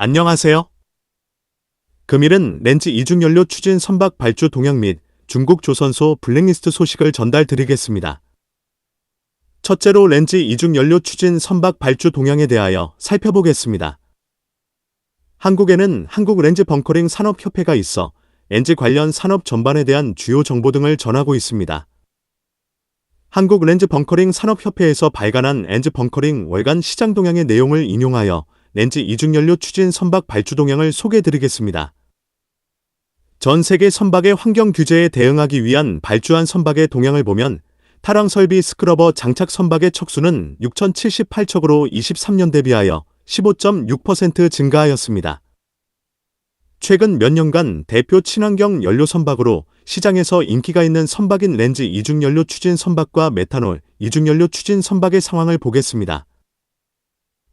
안녕하세요. 금일은 렌즈 이중연료 추진 선박 발주 동향 및 중국 조선소 블랙리스트 소식을 전달 드리겠습니다. 첫째로 렌즈 이중연료 추진 선박 발주 동향에 대하여 살펴보겠습니다. 한국에는 한국 렌즈 벙커링 산업협회가 있어 렌즈 관련 산업 전반에 대한 주요 정보 등을 전하고 있습니다. 한국 렌즈 벙커링 산업협회에서 발간한 렌즈 벙커링 월간 시장 동향의 내용을 인용하여 렌즈 이중연료 추진 선박 발주 동향을 소개해드리겠습니다. 전 세계 선박의 환경 규제에 대응하기 위한 발주한 선박의 동향을 보면 타랑 설비 스크러버 장착 선박의 척수는 6,078척으로 23년 대비하여 15.6% 증가하였습니다. 최근 몇 년간 대표 친환경 연료 선박으로 시장에서 인기가 있는 선박인 렌즈 이중연료 추진 선박과 메탄올 이중연료 추진 선박의 상황을 보겠습니다.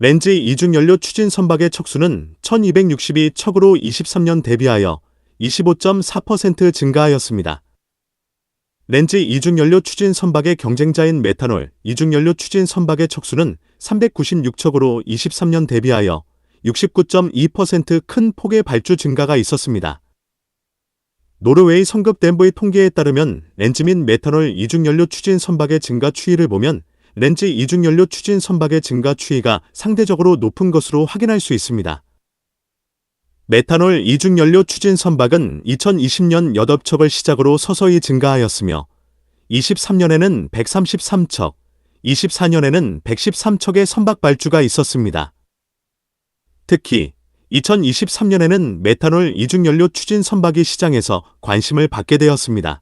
렌즈 이중연료 추진 선박의 척수는 1262척으로 23년 대비하여 25.4% 증가하였습니다. 렌즈 이중연료 추진 선박의 경쟁자인 메탄올 이중연료 추진 선박의 척수는 396척으로 23년 대비하여 69.2%큰 폭의 발주 증가가 있었습니다. 노르웨이 성급 덴브의 통계에 따르면 렌즈 및 메탄올 이중연료 추진 선박의 증가 추이를 보면 렌즈 이중연료 추진 선박의 증가 추이가 상대적으로 높은 것으로 확인할 수 있습니다. 메탄올 이중연료 추진 선박은 2020년 8척을 시작으로 서서히 증가하였으며 23년에는 133척, 24년에는 113척의 선박 발주가 있었습니다. 특히 2023년에는 메탄올 이중연료 추진 선박이 시장에서 관심을 받게 되었습니다.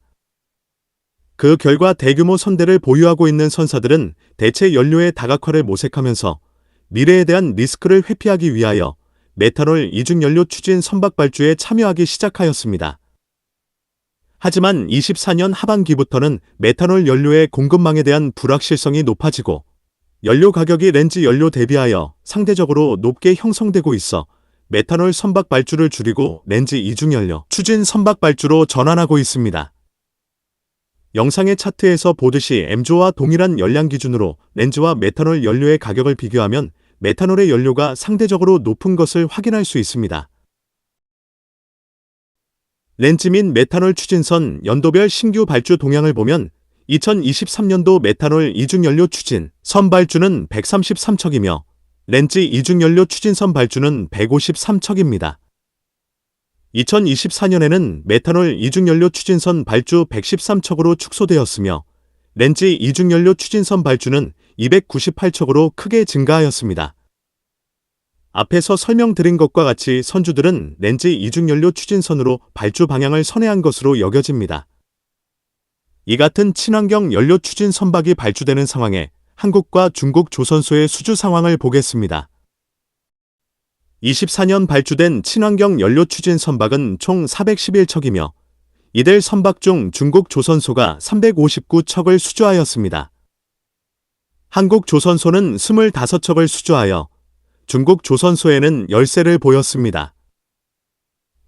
그 결과 대규모 선대를 보유하고 있는 선사들은 대체 연료의 다각화를 모색하면서 미래에 대한 리스크를 회피하기 위하여 메탄올 이중연료 추진 선박 발주에 참여하기 시작하였습니다. 하지만 24년 하반기부터는 메탄올 연료의 공급망에 대한 불확실성이 높아지고 연료 가격이 렌즈 연료 대비하여 상대적으로 높게 형성되고 있어 메탄올 선박 발주를 줄이고 렌즈 이중연료 추진 선박 발주로 전환하고 있습니다. 영상의 차트에서 보듯이 M조와 동일한 열량 기준으로 렌즈와 메탄올 연료의 가격을 비교하면 메탄올의 연료가 상대적으로 높은 것을 확인할 수 있습니다. 렌즈 및 메탄올 추진선 연도별 신규 발주 동향을 보면 2023년도 메탄올 이중연료 추진 선 발주는 133척이며 렌즈 이중연료 추진선 발주는 153척입니다. 2024년에는 메탄올 이중연료 추진선 발주 113척으로 축소되었으며 렌즈 이중연료 추진선 발주는 298척으로 크게 증가하였습니다. 앞에서 설명드린 것과 같이 선주들은 렌즈 이중연료 추진선으로 발주 방향을 선회한 것으로 여겨집니다. 이 같은 친환경 연료 추진 선박이 발주되는 상황에 한국과 중국 조선소의 수주 상황을 보겠습니다. 24년 발주된 친환경 연료 추진 선박은 총 411척이며 이들 선박 중 중국 조선소가 359척을 수주하였습니다. 한국 조선소는 25척을 수주하여 중국 조선소에는 열세를 보였습니다.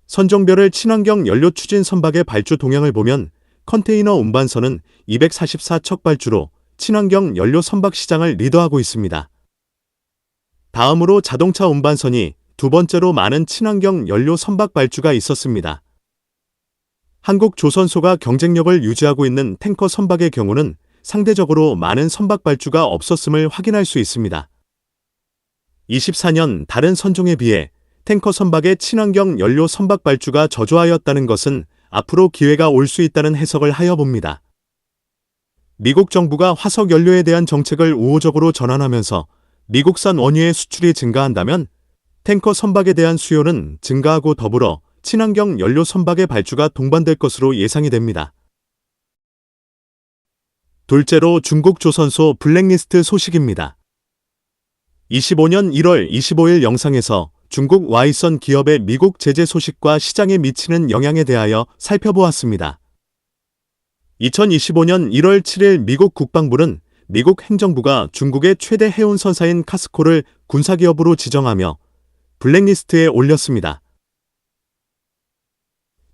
선종별을 친환경 연료 추진 선박의 발주 동향을 보면 컨테이너 운반선은 244척 발주로 친환경 연료 선박 시장을 리더하고 있습니다. 다음으로 자동차 운반선이 두 번째로 많은 친환경 연료 선박 발주가 있었습니다. 한국 조선소가 경쟁력을 유지하고 있는 탱커 선박의 경우는 상대적으로 많은 선박 발주가 없었음을 확인할 수 있습니다. 24년 다른 선종에 비해 탱커 선박의 친환경 연료 선박 발주가 저조하였다는 것은 앞으로 기회가 올 수 있다는 해석을 하여 봅니다. 미국 정부가 화석 연료에 대한 정책을 우호적으로 전환하면서 미국산 원유의 수출이 증가한다면 탱커 선박에 대한 수요는 증가하고 더불어 친환경 연료 선박의 발주가 동반될 것으로 예상이 됩니다. 둘째로 중국 조선소 블랙리스트 소식입니다. 25년 1월 25일 영상에서 중국 와이선 기업의 미국 제재 소식과 시장에 미치는 영향에 대하여 살펴보았습니다. 2025년 1월 7일 미국 국방부는 미국 행정부가 중국의 최대 해운 선사인 카스코를 군사기업으로 지정하며 블랙리스트에 올렸습니다.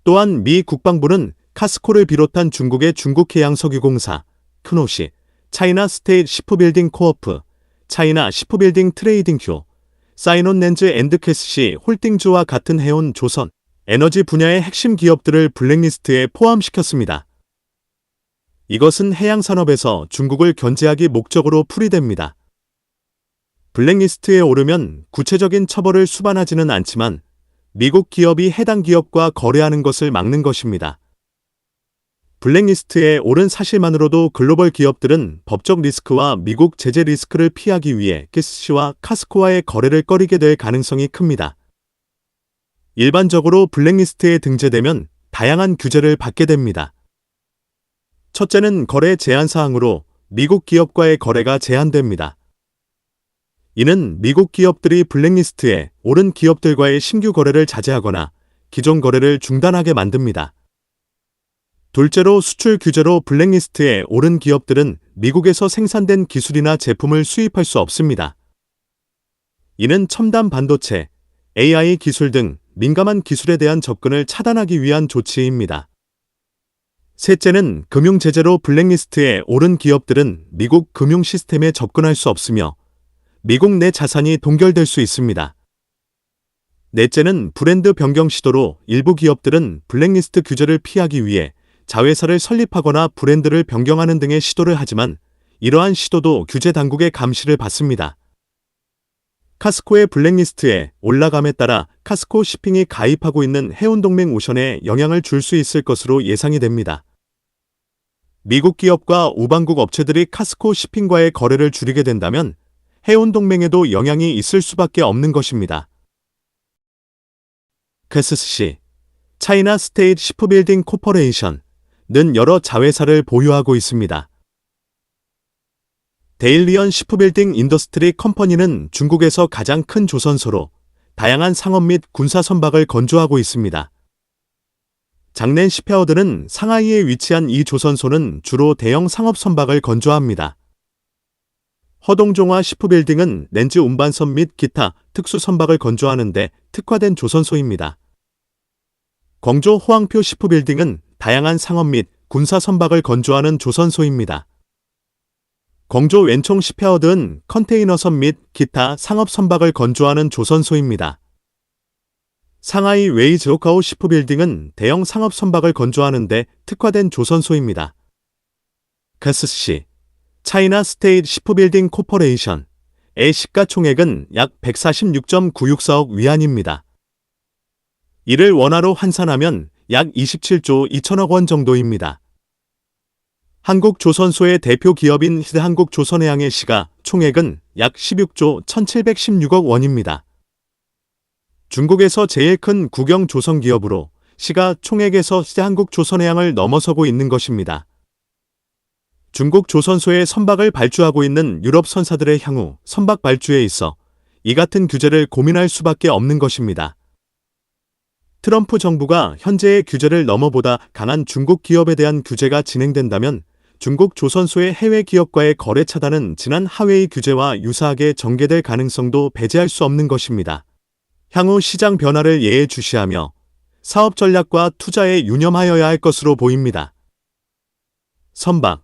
또한 미 국방부는 카스코를 비롯한 중국의 중국해양석유공사, 크노시, 차이나 스테이트 시프빌딩 코어프, 차이나 시프빌딩 트레이딩 휴, 사이논 렌즈 앤드 캐스시 홀딩주와 같은 해온 조선, 에너지 분야의 핵심 기업들을 블랙리스트에 포함시켰습니다. 이것은 해양 산업에서 중국을 견제하기 목적으로 풀이됩니다. 블랙리스트에 오르면 구체적인 처벌을 수반하지는 않지만 미국 기업이 해당 기업과 거래하는 것을 막는 것입니다. 블랙리스트에 오른 사실만으로도 글로벌 기업들은 법적 리스크와 미국 제재 리스크를 피하기 위해 캐스시와 카스코와의 거래를 꺼리게 될 가능성이 큽니다. 일반적으로 블랙리스트에 등재되면 다양한 규제를 받게 됩니다. 첫째는 거래 제한 사항으로 미국 기업과의 거래가 제한됩니다. 이는 미국 기업들이 블랙리스트에 오른 기업들과의 신규 거래를 자제하거나 기존 거래를 중단하게 만듭니다. 둘째로 수출 규제로 블랙리스트에 오른 기업들은 미국에서 생산된 기술이나 제품을 수입할 수 없습니다. 이는 첨단 반도체, AI 기술 등 민감한 기술에 대한 접근을 차단하기 위한 조치입니다. 셋째는 금융 제재로 블랙리스트에 오른 기업들은 미국 금융 시스템에 접근할 수 없으며 미국 내 자산이 동결될 수 있습니다. 넷째는 브랜드 변경 시도로 일부 기업들은 블랙리스트 규제를 피하기 위해 자회사를 설립하거나 브랜드를 변경하는 등의 시도를 하지만 이러한 시도도 규제 당국의 감시를 받습니다. 카스코의 블랙리스트에 올라감에 따라 카스코 shipping이 가입하고 있는 해운동맹 오션에 영향을 줄 수 있을 것으로 예상이 됩니다. 미국 기업과 우방국 업체들이 카스코 shipping과의 거래를 줄이게 된다면 해운동맹에도 영향이 있을 수밖에 없는 것입니다. 캐스시, 차이나 스테이트 시프빌딩 코퍼레이션, 는 여러 자회사를 보유하고 있습니다. 데일리언 시프빌딩 인더스트리 컴퍼니는 중국에서 가장 큰 조선소로 다양한 상업 및 군사 선박을 건조하고 있습니다. 장낸 시페어드는 상하이에 위치한 이 조선소는 주로 대형 상업 선박을 건조합니다. 허동종화 시프빌딩은 렌즈 운반선 및 기타 특수 선박을 건조하는 데 특화된 조선소입니다. 광주 호황표 시프빌딩은 다양한 상업 및 군사 선박을 건조하는 조선소입니다. 광주 왼총 시페어드는 컨테이너선 및 기타 상업 선박을 건조하는 조선소입니다. 상하이 웨이즈오카오 시프빌딩은 대형 상업 선박을 건조하는 데 특화된 조선소입니다. 캐스시, 차이나 스테이트 시프빌딩 코퍼레이션의 시가총액은 약 146.964억 위안입니다. 이를 원화로 환산하면 약 27조 2천억 원 정도입니다. 한국조선소의 대표 기업인 한국조선해양의 시가 총액은 약 16조 1716억 원입니다. 중국에서 제일 큰 국영 조선 기업으로 시가 총액에서 한국조선해양을 넘어서고 있는 것입니다. 중국 조선소의 선박을 발주하고 있는 유럽 선사들의 향후 선박 발주에 있어 이 같은 규제를 고민할 수밖에 없는 것입니다. 트럼프 정부가 현재의 규제를 넘어보다 강한 중국 기업에 대한 규제가 진행된다면 중국 조선소의 해외 기업과의 거래 차단은 지난 하웨이 규제와 유사하게 전개될 가능성도 배제할 수 없는 것입니다. 향후 시장 변화를 예의 주시하며 사업 전략과 투자에 유념하여야 할 것으로 보입니다. 선박,